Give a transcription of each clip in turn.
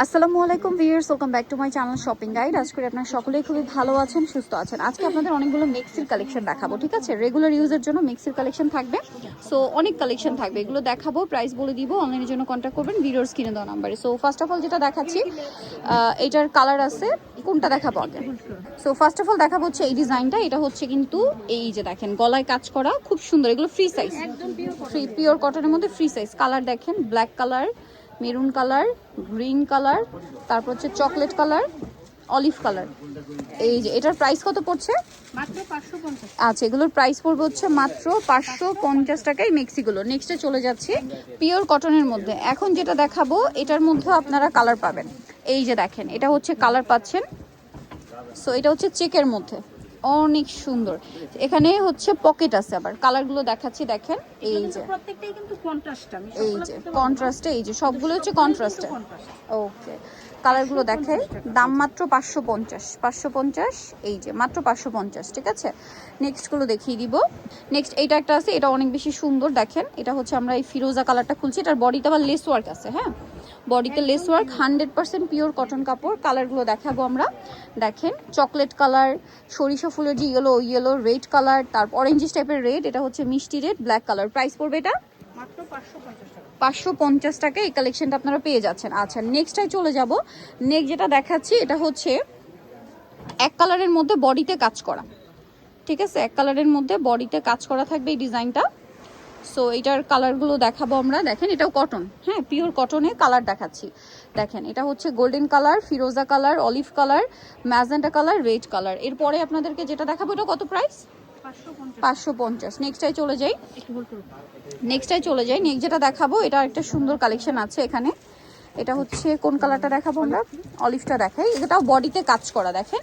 আসসালামু আলাইকুম viewers welcome back to my channel shopping guide আজ করে আপনারা সকলেই খুবই ভালো আছেন সুস্থ আছেন। আজকে আপনাদের অনেকগুলো মিক্সির কালেকশন দেখাবো ঠিক আছে? রেগুলার ইউজের জন্য মিক্সির কালেকশন থাকবে। সো অনেক কালেকশন থাকবে। এগুলো দেখাবো প্রাইস বলে দিব অনলাইনের জন্য কন্ট্যাক্ট করবেন ভিডিওর স্ক্রিনে দেওয়া নাম্বারে সো ফার্স্ট অফ অল যেটা দেখাচ্ছি এটার কালার আছে কোনটা দেখাবো আগে? সো ফার্স্ট অফ অল দেখাবো হচ্ছে এই ডিজাইনটা এটা হচ্ছে কিন্তু এই যে দেখেন গলায় কাজ করা খুব সুন্দর। এগুলো ফ্রি সাইজ ফ্রি পিওর কটনের মধ্যে ফ্রি সাইজ কালার দেখেন black colour maroon colour green colour তারপর হচ্ছে চকলেট কালার অলিভ কালার। এই যে এটার প্রাইস কত পড়ছে? আচ্ছা এগুলোর প্রাইস পড়বে হচ্ছে মাত্র পাঁচশো পঞ্চাশ টাকায় মেক্সিগুলো নেক্সটে চলে যাচ্ছি পিওর কটনের মধ্যে। এখন যেটা দেখাবো এটার মধ্যে আপনারা কালার পাবেন। এই যে দেখেন এটা হচ্ছে কালার পাচ্ছেন। সো এটা হচ্ছে চেকের মধ্যে। অনেক সুন্দর। এখানে হচ্ছে পকেট আছে আবার। কালারগুলো দেখাচ্ছি দেখেন। এই যে। প্রত্যেকটাই কিন্তু কন্ট্রাস্ট আমি এই যে কন্ট্রাস্টে এই যে সবগুলো হচ্ছে কন্ট্রাস্টে ওকে কালারগুলো দেখাই দাম মাত্র পাঁচশো পঞ্চাশ। পাঁচশো পঞ্চাশ এই যে মাত্র পাঁচশো পঞ্চাশ ঠিক আছে? নেক্সটগুলো দেখিয়ে দিব। নেক্সট এইটা একটা আছে এটা অনেক বেশি সুন্দর দেখেন। এটা হচ্ছে আমরা এই ফিরোজা কালারটা খুলছি। এটার বডিতে আবার লেস ওয়ার্ক আছে হ্যাঁ? বডিতে lace work hundred percent pure cotton কাপড় কালারগুলো দেখাবো আমরা। দেখেন চকলেট কালার সরিষা ফুলের যে ইয়েলো ইয়েলো রেড কালার তারপর অরেঞ্জিস টাইপের রেড এটা হচ্ছে মিষ্টি রেড ব্ল্যাক কালার প্রাইস পড়বে এটা? পাঁচশো পঞ্চাশ টাকা। এই কালেকশনটা আপনারা পেয়ে যাচ্ছেন। আচ্ছা নেক্সটটাই চলে যাব। নেক্সট যেটা দেখাচ্ছি এটা হচ্ছে এক কালারের মধ্যে বডিতে কাজ করা। ঠিক আছে? এক কালারের মধ্যে বডিতে কাজ করা থাকবে এই ডিজাইনটা সো এটার কালারগুলো দেখাবো আমরা। দেখেন, এটাও কটন হ্যাঁ পিওর কটনে কালার দেখাচ্ছি। দেখেন, এটা হচ্ছে গোল্ডেন কালার ফিরোজা colour olive colour magenta colour red colour এরপরে আপনাদেরকে যেটা দেখাবো, এটা কত প্রাইস পাঁচশো পঞ্চাশ। নেক্সটটাই চলে যাই। নেক্সটটাই চলে যাই। নেক্সট যেটা দেখাবো, এটা একটা সুন্দর কালেকশন আছে এখানে। এটা হচ্ছে, কোন কালারটা দেখাবো আমরা? অলিভটা দেখাই। এটাও বডিতে কাজ করা, দেখেন।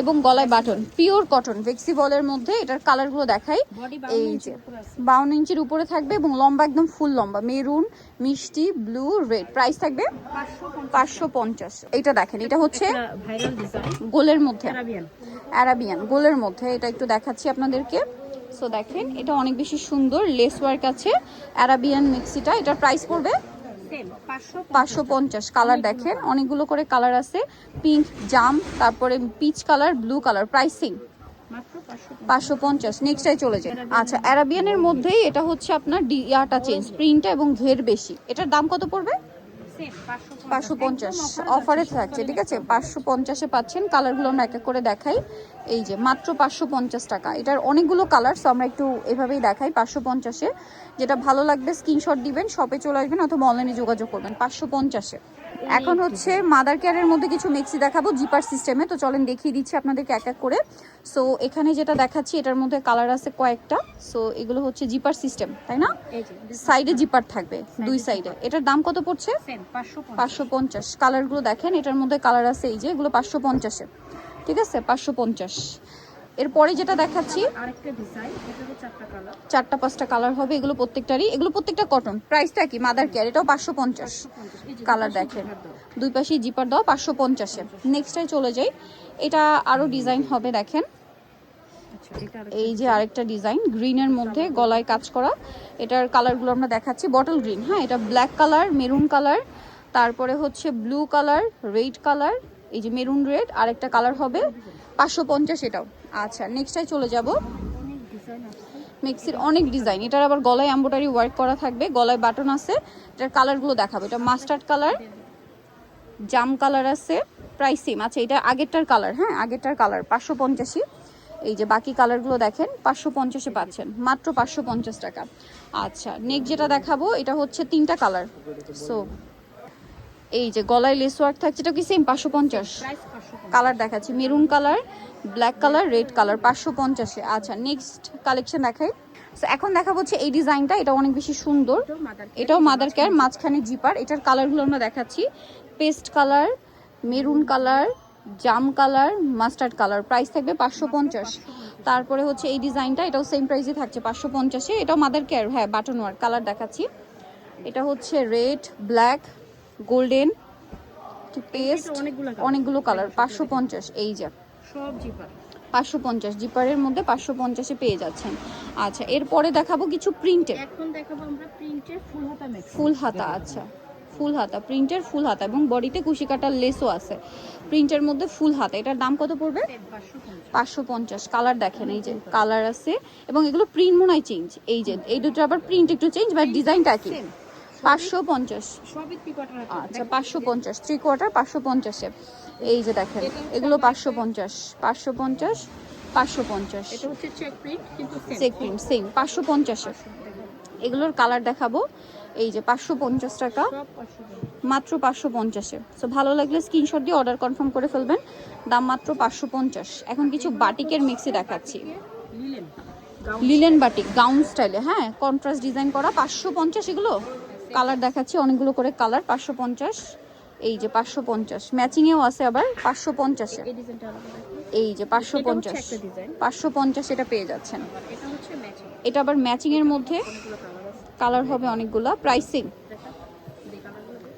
এবং গলায় বাটন পিওর কটন ভেক্সি বলের মধ্যে এটার কালারগুলো দেখাই। এই যে ইঞ্চির উপরে বাউন্ন ইঞ্চির উপরে থাকবে এবং লম্বা একদম ফুল লম্বা মেরুন মিষ্টি ব্লু রেড। প্রাইস থাকবে পাঁচশো পঞ্চাশ। এটা দেখেন এটা হচ্ছে গোলের মধ্যে। অ্যারাবিয়ান গোলের মধ্যে। এটা একটু দেখাচ্ছি আপনাদেরকে। সো দেখেন এটা অনেক বেশি সুন্দর লেস ওয়ার্ক আছে। অ্যারাবিয়ান মিক্সিটা এটার প্রাইস পড়বে পাঁচশো পঞ্চাশ। কালার দেখেন অনেকগুলো করে কালার আছে। পিঙ্ক জাম তারপরে peach colour blue colour pricing পাঁচশো পঞ্চাশ। নেক্সটাই চলে যায় আচ্ছা অ্যারাবিয়ানের মধ্যেই এটা হচ্ছে আপনার ডিয়াটা চেঞ্জ প্রিন্টটা এবং ঘের বেশি। এটার দাম কত পড়বে? পাঁচশো পঞ্চাশ। অফারে থাকছে ঠিক আছে? পাঁচশো পঞ্চাশে পাচ্ছেন। কালারগুলো আমরা এক এক করে দেখাই। এই যে মাত্র পাঁচশো পঞ্চাশ টাকা। এটার অনেকগুলো কালার সো আমরা একটু এভাবেই দেখাই। পাঁচশো পঞ্চাশে। যেটা ভালো লাগবে স্ক্রিনশট দিবেন শপে চলে আসবেন অথবা অনলাইনে যোগাযোগ করবেন। পাঁচশো পঞ্চাশে। এখন হচ্ছে মাদার কেয়ারের মধ্যে কিছু মিক্সি দেখাবো জিপার সিস্টেমে তো চলেন দেখিয়ে দিচ্ছি আপনাদেরকে এক এক করে। সো এখানে যেটা দেখাচ্ছি এটার মধ্যে কালার আছে কয়েকটা। সো এগুলো হচ্ছে জিপার সিস্টেম তাই না? সাইডে জিপার থাকবে দুই সাইডে এটার দাম কত পড়ছে? পাঁচশো পঞ্চাশ। কালারগুলো দেখেন এটার মধ্যে কালার আছে এই যে এগুলো পাঁচশো পঞ্চাশে ঠিক আছে? পাঁচশো পঞ্চাশ। এরপরে যেটা দেখাচ্ছি চারটা পাঁচটা কালার হবে এগুলো প্রত্যেকটারই। এগুলো প্রত্যেকটা কটন প্রাইসটা কি? মাদার কেয়ার এটাও পাঁচশো পঞ্চাশ। কালার দেখেন। দুই পাশেই জিপার দেওয়া পাঁচশো পঞ্চাশে। নেক্সটাই চলে যাই। এটা আরও ডিজাইন হবে দেখেন। আচ্ছা এই যে আরেকটা ডিজাইন গ্রিনের মধ্যে গলায় কাজ করা। এটার কালারগুলো আমরা দেখাচ্ছি। বটল গ্রিন হ্যাঁ? এটা ব্ল্যাক কালার মেরুন কালার তারপরে হচ্ছে ব্লু কালার রেড কালার এই যে মেরুন রেড, আরেকটা কালার হবে পাঁচশো পঞ্চাশ এটাও। আচ্ছা নেক্সটাই চলে যাব। মিক্সির অনেক ডিজাইন এটার আবার গলায় এম্বোটারি ওয়ার্ক করা থাকবে, গলায় বাটন আছে, এটার কালারগুলো দেখাবো। এটা মাস্টার্ড কালার জাম কালার আছে প্রাইস সেম আচ্ছা এটা আগেরটার কালার হ্যাঁ আগেরটার কালার পাঁচশো পঞ্চাশি এই যে বাকি কালারগুলো দেখেন, পাঁচশো পঞ্চাশে পাচ্ছেন, মাত্র পাঁচশো পঞ্চাশ টাকা। আচ্ছা নেক্সট যেটা দেখাবো, এটা হচ্ছে তিনটা কালার সো এই যে গলায় লেস ওয়ার্ক থাকছে এটা কি সেম পাঁচশো পঞ্চাশ। কালার দেখাচ্ছি maroon colour black colour red colour পাঁচশো পঞ্চাশে। আচ্ছা নেক্সট কালেকশন দেখাই। সো এখন দেখা হচ্ছে এই ডিজাইনটা এটা অনেক বেশি সুন্দর। এটাও মাদার এটাও মাদার কেয়ার মাঝখানে জিপার এটার কালারগুলো আমরা দেখাচ্ছি। পেস্ট কালার মেরুন কালার জাম কালার মাস্টার্ড কালার প্রাইস থাকবে পাঁচশো পঞ্চাশ। তারপরে হচ্ছে এই ডিজাইনটা এটাও সেম প্রাইসে থাকছে পাঁচশো পঞ্চাশে। এটাও মাদার কেয়ার হ্যাঁ বাটন ওয়ার কালার দেখাচ্ছি। এটা হচ্ছে রেড ব্ল্যাক গোল্ডেন পেস্ট অনেকগুলো অনেকগুলো কালার পাঁচশো পঞ্চাশ এই যে। সব জিপার পাঁচশো পঞ্চাশ জিপারের মধ্যে পাঁচশো পঞ্চাশে পেয়ে যাচ্ছেন। আচ্ছা এরপরে দেখাবো কিছু প্রিন্টের এখন দেখাবো আমরা প্রিন্টের ফুল হাতা ফুল হাতা আচ্ছা। ফুল হাতা প্রিন্টের ফুল হাতা এবং বডিতে কুশি কাটার লেসও আছে। প্রিন্টের মধ্যে ফুল হাতা। এটার দাম কত পড়বে? পাঁচশো পঞ্চাশ। কালার দেখেন এই যে কালার আছে এবং এগুলো প্রিন্ট মনে হয় চেঞ্জ এই যে এই দুটো আবার প্রিন্ট একটু চেঞ্জ বাট ডিজাইনটা কি. পাঁচশো পঞ্চাশ। আচ্ছা পাঁচশো পঞ্চাশ থ্রি কোয়ার্টার পাঁচশো পঞ্চাশে। এই যে দেখেন এগুলো পাঁচশো পঞ্চাশ পাঁচশো পঞ্চাশ পাঁচশো পঞ্চাশ। চেক প্রিন্ট সেম পাঁচশো পঞ্চাশে। এগুলোর কালার দেখাবো। এই যে পাঁচশো পঞ্চাশ টাকা। মাত্র পাঁচশো পঞ্চাশে। সো ভালো লাগলে স্ক্রিনশট দিয়ে অর্ডার কনফার্ম করে ফেলবেন। দাম মাত্র পাঁচশো পঞ্চাশ। এখন কিছু বাটিকের মিক্সি দেখাচ্ছি। লিলেন বাটিক গাউন স্টাইলে হ্যাঁ কন্ট্রাস্ট ডিজাইন করা পাঁচশো পঞ্চাশ এগুলো? কালার দেখাচ্ছি অনেকগুলো করে কালার পাঁচশো পঞ্চাশ। এই যে পাঁচশো পঞ্চাশ। ম্যাচিংয়েও আছে আবার পাঁচশো পঞ্চাশে। এই যে পাঁচশো পঞ্চাশ। পাঁচশো পঞ্চাশ এটা পেয়ে যাচ্ছেন। এটা আবার ম্যাচিংয়ের মধ্যে কালার হবে অনেকগুলো। প্রাইসিং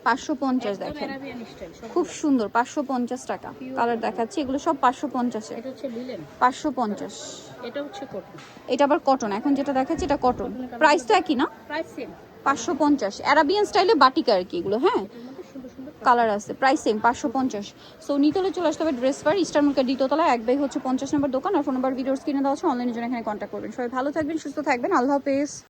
পাঁচশো পঞ্চাশ দেখেন। খুব সুন্দর পাঁচশো পঞ্চাশ টাকা। কালার দেখাচ্ছি এগুলো সব পাঁচশো পঞ্চাশে। পাঁচশো পঞ্চাশ। এটা হচ্ছে কটন এটা আবার কটন এখন যেটা দেখাচ্ছি এটা কটন প্রাইস তো একই না? প্রাইস সেম পাঁচশো পঞ্চাশ। অ্যারাবিয়ান স্টাইলে বাটিকা আর কি এগুলো হ্যাঁ? কালার আছে প্রাইস সেম পাঁচশো পঞ্চাশ। সো নিতলে চলে আসতে হবে ড্রেস পার ইস্টার মার্কেট দ্বিতীয়তলা এক বাই হচ্ছে পঞ্চাশ নম্বর দোকান আর ফোন নাম্বার ভিডিওস কিনে দেওয়া আছে অনলাইনের জন্য এখানে কন্ট্যাক্ট করবেন। সবাই ভালো থাকবেন, সুস্থ থাকবেন, আল্লাহ হাফেজ।